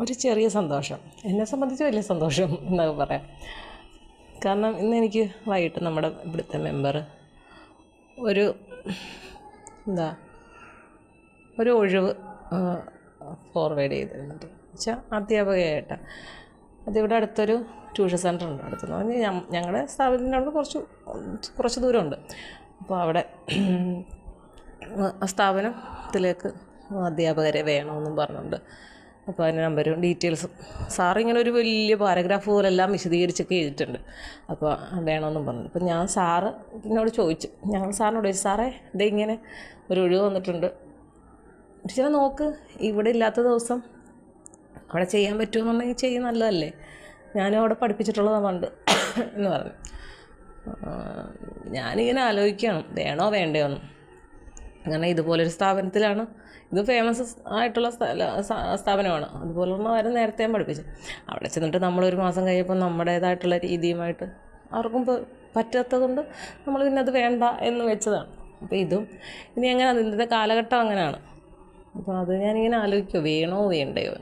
ഒരു ചെറിയ സന്തോഷം. എന്നെ സംബന്ധിച്ച് വലിയ സന്തോഷം എന്നൊക്കെ പറയാം. കാരണം ഇന്ന് എനിക്ക് വൈകിട്ട് നമ്മുടെ ഇവിടുത്തെ മെമ്പർ ഒരു എന്താ ഒരു ഒഴിവ് ഫോർവേഡ് ചെയ്തിരുന്നത്. വെച്ചാൽ അധ്യാപകയായിട്ട്. അതിവിടെ അടുത്തൊരു ട്യൂഷൻ സെന്റർ ഉണ്ട് അടുത്തെന്ന് പറഞ്ഞാൽ ഞങ്ങളുടെ സ്ഥാപനത്തിനോട് കുറച്ച് കുറച്ച് ദൂരമുണ്ട്. അപ്പോൾ അവിടെ സ്ഥാപനത്തിലേക്ക് അധ്യാപകരെ വേണമെന്നും പറഞ്ഞുകൊണ്ട് അപ്പോൾ അതിന്റെ നമ്പരും ഡീറ്റെയിൽസും. സാർ ഇങ്ങനെ ഒരു വലിയ പാരഗ്രാഫ് പോലെല്ലാം വിശദീകരിച്ചൊക്കെ ചെയ്തിട്ടുണ്ട്. അപ്പോൾ വേണമെന്നും പറഞ്ഞു. അപ്പോൾ ഞാൻ സാറ് എന്നോട് ചോദിച്ചു. ഞങ്ങൾ സാറിനോട് ചോദിച്ചു സാറേ ഇതേ ഇങ്ങനെ ഒരു ഒഴിവ് വന്നിട്ടുണ്ട്. ടീച്ചറെ നോക്ക് ഇവിടെ ഇല്ലാത്ത ദിവസം അവിടെ ചെയ്യാൻ പറ്റുമെന്നുണ്ടെങ്കിൽ ചെയ്യും നല്ലതല്ലേ? ഞാനും അവിടെ പഠിപ്പിച്ചിട്ടുള്ളതാണ് പണ്ട് എന്ന് പറഞ്ഞു. ഞാനിങ്ങനെ ആലോചിക്കുകയാണ്. വേണോ വേണ്ടയോ എന്ന്. കാരണം ഇതുപോലൊരു സ്ഥാപനത്തിലാണ് ഇത് ഫേമസ് ആയിട്ടുള്ള സ്ഥല സ്ഥാപനമാണ്. അതുപോലുള്ളവരും നേരത്തെ ഞാൻ പഠിപ്പിച്ചു. അവിടെ ചെന്നിട്ട് നമ്മളൊരു മാസം കഴിയുമ്പോൾ നമ്മുടേതായിട്ടുള്ള രീതിയുമായിട്ട് ആർക്കും പറ്റാത്തതുകൊണ്ട് നമ്മൾ പിന്നെ അത് വേണ്ട എന്ന് വെച്ചതാണ്. അപ്പോൾ ഇതും ഇനി അങ്ങനെ അതിന്റെ കാലഘട്ടം അങ്ങനെയാണ്. അപ്പോൾ അത് ഞാനിങ്ങനെ ആലോചിക്കുമോ വേണോ വേണ്ടയോ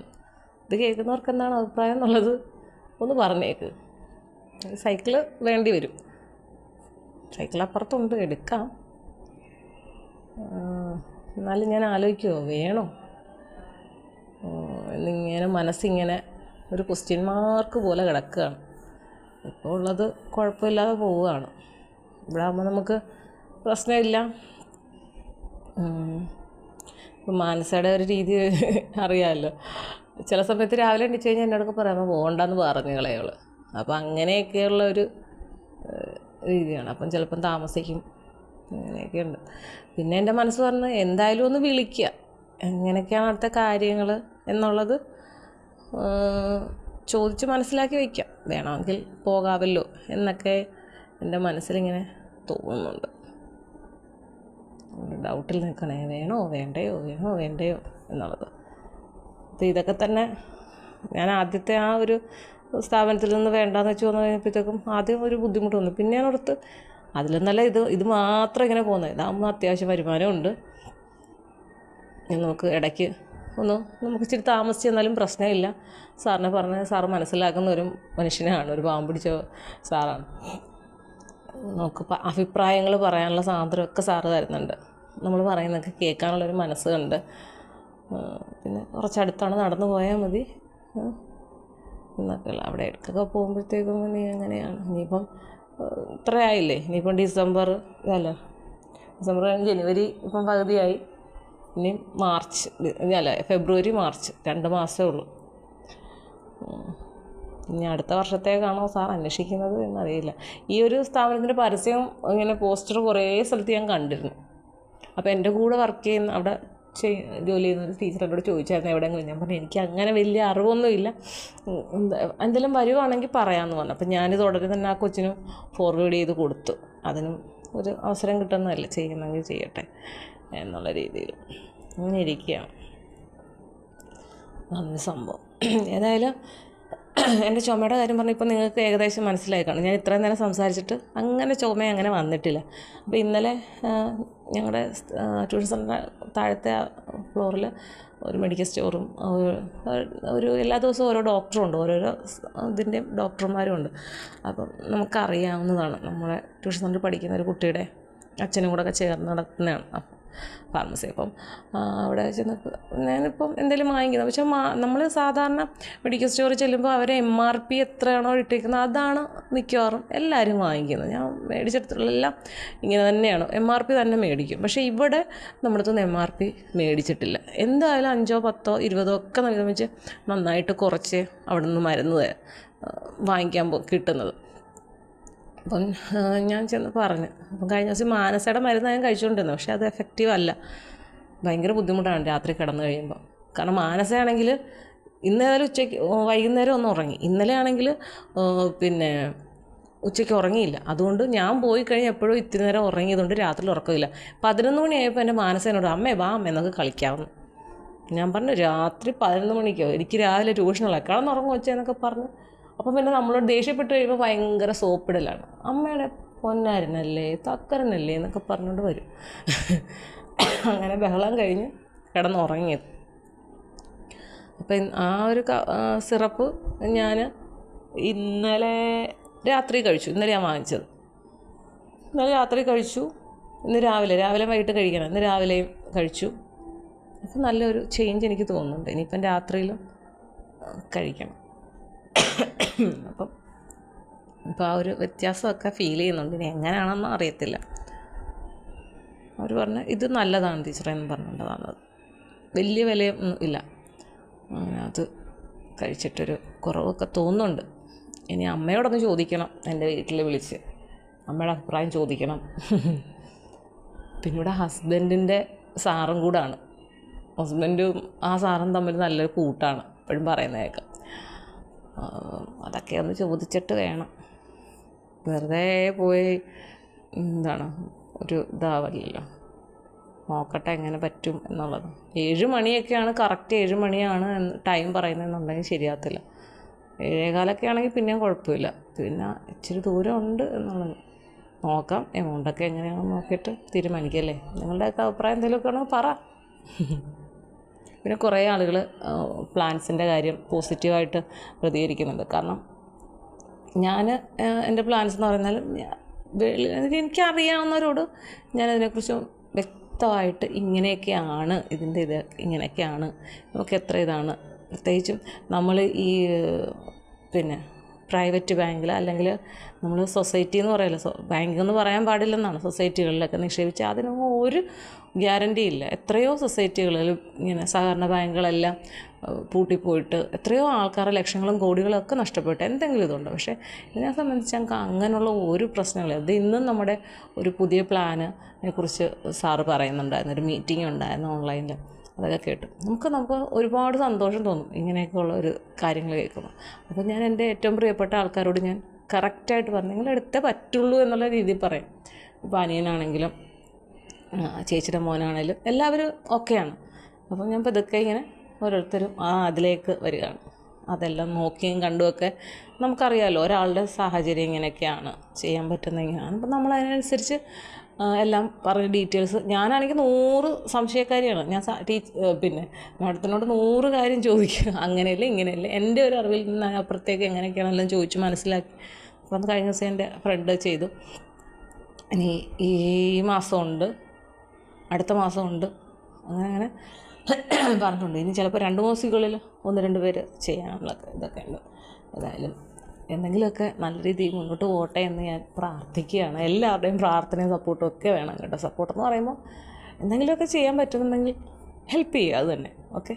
ഇത് കേൾക്കുന്നവർക്ക് എന്താണ് അഭിപ്രായം എന്നുള്ളത് ഒന്ന് പറഞ്ഞേക്ക്. സൈക്കിൾ വേണ്ടി വരും. സൈക്കിൾ അപ്പുറത്തുണ്ട് എടുക്കാം എന്നാലും ഞാൻ ആലോചിക്കുമോ വേണോ? എന്നിങ്ങനെ മനസ്സിങ്ങനെ ഒരു ക്വസ്റ്റ്യൻ മാർക്ക് പോലെ കിടക്കുകയാണ്. ഇപ്പോൾ ഉള്ളത് കുഴപ്പമില്ലാതെ പോവുകയാണ്. ഇവിടെ ആകുമ്പോൾ നമുക്ക് പ്രശ്നമില്ല. ഇപ്പം മാനസയുടെ ഒരു രീതി അറിയാമല്ലോ ചില സമയത്ത് രാവിലെ എണ്ണിച്ച് കഴിഞ്ഞാൽ എന്നോടൊക്കെ പറയാം പോകണ്ടെന്ന് പറഞ്ഞു അപ്പോൾ അപ്പം അങ്ങനെയൊക്കെയുള്ള ഒരു രീതിയാണ്. അപ്പം ചിലപ്പം താമസിക്കും. അങ്ങനെയൊക്കെ ഉണ്ട് പിന്നെ എന്റെ മനസ്സ് പറഞ്ഞു എന്തായാലും ഒന്ന് വിളിക്കുക എങ്ങനെയൊക്കെയാണ് അടുത്ത കാര്യങ്ങൾ എന്നുള്ളത് ചോദിച്ച് മനസ്സിലാക്കി വയ്ക്കാം വേണമെങ്കിൽ പോകാമല്ലോ എന്നൊക്കെ എന്റെ മനസ്സിലിങ്ങനെ തോന്നുന്നുണ്ട്. ഡൗട്ടിൽ നിൽക്കണേ വേണോ വേണ്ടയോ വേണോ വേണ്ടയോ എന്നുള്ളത്. അപ്പോൾ ഇതൊക്കെ തന്നെ ഞാൻ ആദ്യത്തെ ആ ഒരു സ്ഥാപനത്തിൽ നിന്ന് വേണ്ടാന്ന് വെച്ച് വന്നു കഴിഞ്ഞപ്പോഴത്തേക്കും ആദ്യം ഒരു ബുദ്ധിമുട്ട് വന്നു. പിന്നെ ഞാൻ ഓർത്ത് അതിലൊന്നല്ല ഇത് ഇത് മാത്രം ഇങ്ങനെ പോകുന്നത്. ഇതാകുമ്പോൾ അത്യാവശ്യം വരുമാനമുണ്ട്. നമുക്ക് ഇടയ്ക്ക് ഒന്ന് നമുക്ക് ഇച്ചിരി താമസിച്ച് തന്നാലും പ്രശ്നമില്ല. സാറിനെ പറഞ്ഞ് സാറ് മനസ്സിലാക്കുന്ന ഒരു മനുഷ്യനാണ് ഒരു പാവം പിടിച്ച സാറാണ്. നമുക്ക് അഭിപ്രായങ്ങൾ പറയാനുള്ള സ്വാതന്ത്ര്യമൊക്കെ സാറ് തരുന്നുണ്ട്. നമ്മൾ പറയുന്നതൊക്കെ കേൾക്കാനുള്ളൊരു മനസ്സ് കണ്ട് ആ, പിന്നെ കുറച്ചടുത്താണ് നടന്നു പോയാൽ മതി. എന്നൊക്കെയുള്ള അവിടെ ഇടയ്ക്കൊക്കെ പോകുമ്പോഴത്തേക്കും ഇനി എങ്ങനെയാണ്? ഇനിയിപ്പം ആ, ഇത്രയായില്ലേ? ഇനിയിപ്പം ഡിസംബർ അല്ല ഡിസംബർ ജനുവരി ഇപ്പം പകുതിയായി. ഇനി മാർച്ച് അല്ല ഫെബ്രുവരി മാർച്ച് രണ്ട് മാസമേ ഉള്ളൂ. ഇനി അടുത്ത വർഷത്തേക്കാണോ സാർ അന്വേഷിക്കുന്നത് എന്നറിയില്ല. ഈ ഒരു സ്ഥാപനത്തിന്റെ പരസ്യം ഇങ്ങനെ പോസ്റ്റർ കുറേ സ്ഥലത്ത് ഞാൻ കണ്ടിരുന്നു. അപ്പോൾ എന്റെ കൂടെ വർക്ക് ചെയ്യുന്ന അവിടെ ചെയ് ജോലി ചെയ്യുന്ന ഒരു ടീച്ചർ എന്നോട് ചോദിച്ചായിരുന്നു എവിടെയെങ്കിലും. ഞാൻ പറഞ്ഞു എനിക്ക് അങ്ങനെ വലിയ അറിവൊന്നുമില്ല എന്തെങ്കിലും വരുവാണെങ്കിൽ പറയാമെന്ന് പറഞ്ഞു. അപ്പം ഞാനിത് ഉടനെ തന്നെ ആ കൊച്ചിനും ഫോർവേഡ് ചെയ്ത് കൊടുത്തു. അതിനും ഒരു അവസരം കിട്ടുന്നതല്ലേ ചെയ്യുന്നെങ്കിൽ ചെയ്യട്ടെ എന്നുള്ള രീതിയിൽ. അങ്ങനെ ഇരിക്കുകയാണ്. അതാണ് സംഭവം. ഏതായാലും എന്റെ ചുമയുടെ കാര്യം പറഞ്ഞാൽ ഇപ്പോൾ നിങ്ങൾക്ക് ഏകദേശം മനസ്സിലായി കാണും. ഞാൻ ഇത്രയും നേരം സംസാരിച്ചിട്ട് അങ്ങനെ ചുമ അങ്ങനെ വന്നിട്ടില്ല. അപ്പോൾ ഇന്നലെ ഞങ്ങളുടെ ട്യൂഷൻ സെന്റർ താഴത്തെ ഫ്ലോറിൽ ഒരു മെഡിക്കൽ സ്റ്റോറും ഒരു- എല്ലാ ദിവസവും ഓരോ ഡോക്ടറും ഉണ്ട്. ഓരോരോ ഇതിന്റെയും ഇതിന്റെ ഡോക്ടർമാരും ഉണ്ട്. അപ്പം നമുക്കറിയാവുന്നതാണ് നമ്മുടെ ട്യൂഷൻ സെന്ററിൽ പഠിക്കുന്ന ഒരു കുട്ടിയുടെ അച്ഛനും കൂടെ ഒക്കെ ചേർന്ന് നടത്തുന്നതാണ്. അപ്പം ഫാർമസി അപ്പം അവിടെ ചെന്ന് ഞാനിപ്പം എന്തെങ്കിലും വാങ്ങിക്കുന്നത് പക്ഷേ നമ്മൾ സാധാരണ മെഡിക്കൽ സ്റ്റോറിൽ ചെല്ലുമ്പോൾ അവർ എം ആർ പി എത്രയാണോ ഇട്ടിരിക്കുന്നത് അതാണ് മിക്കവാറും എല്ലാവരും വാങ്ങിക്കുന്നത്. ഞാൻ മേടിച്ചെടുത്തുള്ള എല്ലാം ഇങ്ങനെ തന്നെയാണ്. എം ആർ പി തന്നെ മേടിക്കും. പക്ഷേ ഇവിടെ നമ്മുടെ അടുത്തുനിന്ന് എം ആർ പി മേടിച്ചിട്ടില്ല. എന്തായാലും അഞ്ചോ പത്തോ ഇരുപതോ ഒക്കെ നൽകുന്ന വെച്ച് നന്നായിട്ട് കുറച്ച് അവിടെ നിന്ന് മരുന്ന് വാങ്ങിക്കാൻ പോ- കിട്ടുന്നത്. അപ്പം ഞാൻ ചെന്ന് പറഞ്ഞു. അപ്പം കഴിഞ്ഞ ദിവസം മാനസയുടെ മരുന്ന് ഞാൻ കഴിച്ചുകൊണ്ടിരുന്നു. പക്ഷേ അത് എഫക്റ്റീവ് അല്ല. ഭയങ്കര ബുദ്ധിമുട്ടാണ് രാത്രി കിടന്നു കഴിയുമ്പോൾ കാരണം മാനസയാണെങ്കിൽ ഇന്ന് ഏതായാലും ഉച്ചയ്ക്ക് വൈകുന്നേരം ഒന്ന് ഉറങ്ങി. ഇന്നലെ ആണെങ്കിൽ പിന്നെ ഉച്ചയ്ക്ക് ഉറങ്ങിയില്ല. അതുകൊണ്ട് ഞാൻ പോയി കഴിഞ്ഞ് എപ്പോഴും ഇത്തിരി നേരം ഉറങ്ങിയതുകൊണ്ട് രാത്രി ഉറക്കമില്ല. പതിനൊന്ന് മണിയായപ്പോൾ എന്റെ മാനസേനോട് അമ്മേ വാ അമ്മ എന്നൊക്കെ കളിക്കാമെന്ന് ഞാൻ പറഞ്ഞു രാത്രി പതിനൊന്ന് മണിക്കോ? എനിക്ക് രാവിലെ ട്യൂഷനുള്ള കിടന്നുറങ്ങും വെച്ചെന്നൊക്കെ പറഞ്ഞു അപ്പം പിന്നെ നമ്മളോട് ദേഷ്യപ്പെട്ട് കഴിയുമ്പോൾ ഭയങ്കര സോപ്പിടലാണ്. അമ്മയുടെ പൊന്നാരനല്ലേ തക്കരനല്ലേ എന്നൊക്കെ പറഞ്ഞുകൊണ്ട് വരും. അങ്ങനെ ബഹളം കഴിഞ്ഞ് കിടന്നുറങ്ങിയത്. അപ്പം ആ ഒരു സിറപ്പ് ഞാൻ ഇന്നലെ രാത്രി കഴിച്ചു. ഇന്നലെ ഞാൻ വാങ്ങിച്ചത്. ഇന്നലെ രാത്രി കഴിച്ചു. ഇന്ന് രാവിലെ രാവിലെ വൈകിട്ട് കഴിക്കണം. ഇന്ന് രാവിലെയും കഴിച്ചു. അപ്പം നല്ലൊരു ചേഞ്ച് എനിക്ക് തോന്നുന്നുണ്ട്. ഇനിയിപ്പം രാത്രിയിലും കഴിക്കണം. അപ്പം അപ്പോൾ ആ ഒരു വ്യത്യാസമൊക്കെ ഫീൽ ചെയ്യുന്നുണ്ട്. ഇനി എങ്ങനെയാണെന്ന് അറിയത്തില്ല. അവർ പറഞ്ഞു ഇത് നല്ലതാണ് ടീച്ചറെ എന്ന് പറഞ്ഞിട്ടുള്ളതാണ് വലിയ വിലയൊന്നും ഇല്ല. അത് കഴിച്ചിട്ടൊരു കുറവൊക്കെ തോന്നുന്നുണ്ട്. ഇനി അമ്മയോടൊന്ന് ചോദിക്കണം എന്റെ വീട്ടിൽ വിളിച്ച്. അമ്മയുടെ അഭിപ്രായം ചോദിക്കണം. പിന്നെ ഹസ്ബൻഡിന്റെ സാറും കൂടാണ്. ഹസ്ബൻഡും ആ സാറും തമ്മിൽ നല്ലൊരു കൂട്ടാണ്. എപ്പോഴും ആ, അതൊക്കെ ഒന്ന് ചോദിച്ചിട്ട് വേണം. വെറുതെ പോയി എന്താണ് ഒരു ഇതാവല്ലോ നോക്കട്ടെ എങ്ങനെ പറ്റും എന്നുള്ളത്. ഏഴ് മണിയൊക്കെയാണ് കറക്റ്റ് ഏഴ് മണിയാണ് ടൈം പറയുന്നതെന്നുണ്ടെങ്കിൽ ശരിയാകത്തില്ല. ഏഴേകാലൊക്കെ ആണെങ്കിൽ പിന്നെയും കുഴപ്പമില്ല. പിന്നെ ഇച്ചിരി ദൂരം ഉണ്ട് എന്നുള്ളത്. നോക്കാം എമൗണ്ടൊക്കെ എങ്ങനെയാണെന്ന് നോക്കിയിട്ട് തീരുമാനിക്കല്ലേ നിങ്ങളുടെയൊക്കെ അഭിപ്രായം എന്തെങ്കിലുമൊക്കെ ആണെങ്കിൽ പറ. പിന്നെ കുറേ ആളുകൾ പ്ലാൻസിന്റെ കാര്യം പോസിറ്റീവായിട്ട് പ്രതികരിക്കുന്നുണ്ട്. കാരണം ഞാൻ എന്റെ പ്ലാൻസ് എന്ന് പറഞ്ഞാൽ എനിക്കറിയാവുന്നവരോട് ഞാനതിനെക്കുറിച്ച് വ്യക്തമായിട്ട് ഇങ്ങനെയൊക്കെയാണ് ഇതിന്റെ ഇത് ഇങ്ങനെയൊക്കെയാണ് നമുക്ക് എത്ര ഇതാണ്. പ്രത്യേകിച്ചും നമ്മൾ ഈ പിന്നെ പ്രൈവറ്റ് ബാങ്കിൽ അല്ലെങ്കിൽ നമ്മൾ സൊസൈറ്റി എന്ന് പറയല്ലോ. ബാങ്ക് എന്ന് പറയാൻ പാടില്ലെന്നാണ് സൊസൈറ്റികളിലൊക്കെ നിക്ഷേപിച്ചാൽ അതിനൊന്നും ഒരു ഗ്യാരണ്ടി ഇല്ല. എത്രയോ സൊസൈറ്റികളിൽ ഇങ്ങനെ സഹകരണ ബാങ്കുകളെല്ലാം പൂട്ടിപ്പോയിട്ട് എത്രയോ ആൾക്കാരുടെ ലക്ഷങ്ങളും കോടികളും ഒക്കെ നഷ്ടപ്പെട്ടു എന്തെങ്കിലും ഇതുണ്ട്. പക്ഷേ ഇതിനെ സംബന്ധിച്ച് ഞങ്ങൾക്ക് അങ്ങനെയുള്ള ഒരു പ്രശ്നങ്ങളും ഇത് ഇന്നും നമ്മുടെ ഒരു പുതിയ പ്ലാനിനെ കുറിച്ച് സാറ് പറയുന്നുണ്ടായിരുന്നു. ഒരു മീറ്റിംഗ് ഉണ്ടായിരുന്നു ഓൺലൈനിൽ അതൊക്കെ കേട്ടു. നമുക്ക് നമുക്ക് ഒരുപാട് സന്തോഷം തോന്നും ഇങ്ങനെയൊക്കെയുള്ള ഒരു കാര്യങ്ങൾ കേൾക്കുമ്പോൾ അപ്പോൾ ഞാൻ എന്റെ ഏറ്റവും പ്രിയപ്പെട്ട ആൾക്കാരോട് ഞാൻ കറക്റ്റായിട്ട് പറഞ്ഞു നിങ്ങൾ എടുത്തേ പറ്റുള്ളൂ എന്നുള്ള രീതിയിൽ പറയും. ഇപ്പോൾ അനിയനാണെങ്കിലും ചേച്ചിയുടെ മോനാണെങ്കിലും എല്ലാവരും ഓക്കെയാണ് അപ്പം ഞാൻ പതുക്കെ ഇങ്ങനെ ഓരോരുത്തരും ആ അതിലേക്ക് വരികയാണ്. അതെല്ലാം നോക്കിയും കണ്ടുമൊക്കെ നമുക്കറിയാമല്ലോ ഒരാളുടെ സാഹചര്യം ഇങ്ങനെയൊക്കെയാണ് ചെയ്യാൻ പറ്റുന്ന ഇങ്ങനെയാണ് അപ്പം നമ്മൾ അതിനനുസരിച്ച് എല്ലാം പറഞ്ഞ ഡീറ്റെയിൽസ്. ഞാനാണെങ്കിൽ നൂറ് സംശയക്കാരിയാണ്. ഞാൻ ടീച്ച് പിന്നെ മാഡത്തിനോട് നൂറ് കാര്യം ചോദിക്കുക അങ്ങനെയല്ല ഇങ്ങനെയല്ല? എന്റെ ഒരു അറിവിൽ നിന്ന് അപ്പുറത്തേക്ക് എങ്ങനെയൊക്കെയാണെല്ലാം ചോദിച്ച് മനസ്സിലാക്കി. അപ്പം അത് കഴിഞ്ഞ ദിവസം എന്റെ ഫ്രണ്ട് ചെയ്തു. ഇനി ഈ മാസമുണ്ട്. അടുത്ത മാസമുണ്ട്. അങ്ങനെ അങ്ങനെ പറഞ്ഞിട്ടുണ്ട്. ഇനി ചിലപ്പോൾ രണ്ട് മാസത്തിനുള്ളിൽ ഒന്ന് രണ്ട് പേര് ചെയ്യാനുള്ള ഇതൊക്കെ ഉണ്ട് ഏതായാലും എന്തെങ്കിലുമൊക്കെ നല്ല രീതിയിൽ മുന്നോട്ട് പോകട്ടെ എന്ന് ഞാൻ പ്രാർത്ഥിക്കുകയാണ്. എല്ലാവരുടെയും പ്രാർത്ഥനയും സപ്പോർട്ടും ഒക്കെ വേണം കേട്ടോ. സപ്പോർട്ട് എന്ന് പറയുമ്പോൾ എന്തെങ്കിലുമൊക്കെ ചെയ്യാൻ പറ്റുന്നുണ്ടെങ്കിൽ ഹെൽപ്പ് ചെയ്യുക അത് തന്നെ. ഓക്കെ